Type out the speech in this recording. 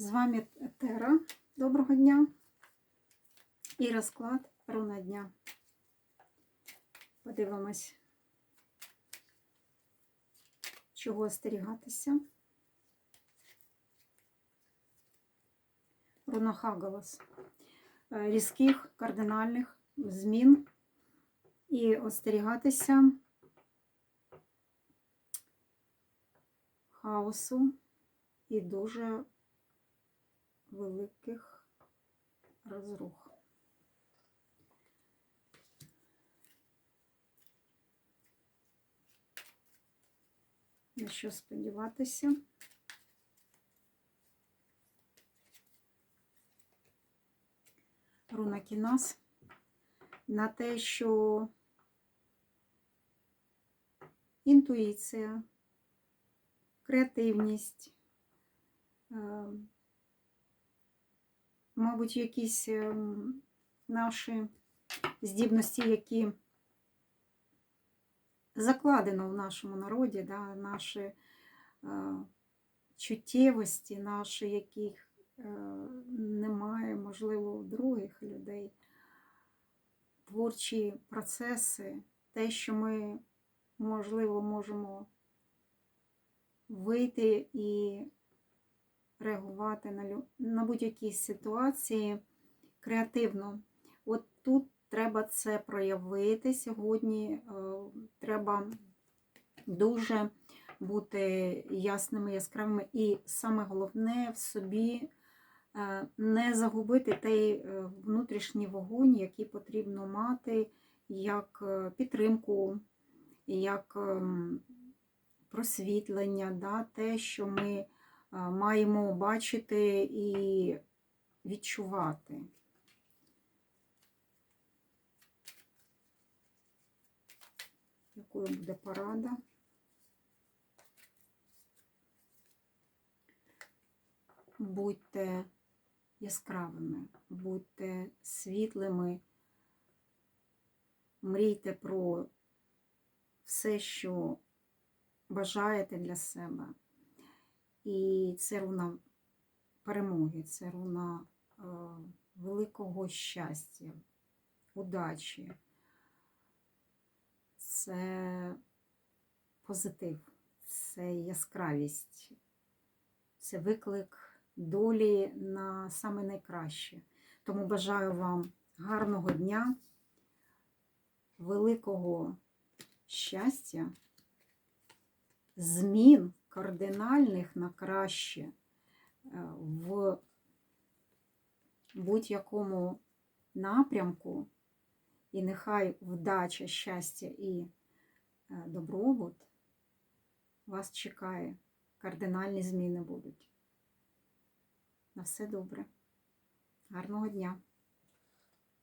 З вами Тера. Доброго дня. І розклад руна дня. Подивимось, чого остерігатися. Руна Хагалас. Е, Різких кардинальних змін і остерігатися хаосу і дуже великих розрух. На що сподіватися? Руна Кінас на те, що інтуїція, креативність, е, мабуть, якісь е, наші здібності, які закладено в нашому народі, да, наші е, чуттєвості, наші, яких е, немає, можливо, у других людей, творчі процеси, те, що ми, можливо, можемо вийти і реагувати на, на будь-які ситуації креативно. От тут треба це проявити сьогодні. е, Треба дуже бути ясними, яскравими. І саме головне в собі е, не загубити той е, внутрішній вогонь, який потрібно мати як підтримку, як ем, просвітлення, да, те, що ми маємо бачити і відчувати. Якою буде порада? Будьте яскравими, будьте світлими, мрійте про все, що бажаєте для себе. І це руна перемоги, це руна е, великого щастя, удачі. Це позитив, це яскравість, це виклик долі на саме найкраще. Тому бажаю вам гарного дня, великого щастя, змін кардинальних на краще е, в будь-якому напрямку. І нехай вдача, щастя і е, добробут вас чекає. Кардинальні зміни будуть. На все добре. Гарного дня!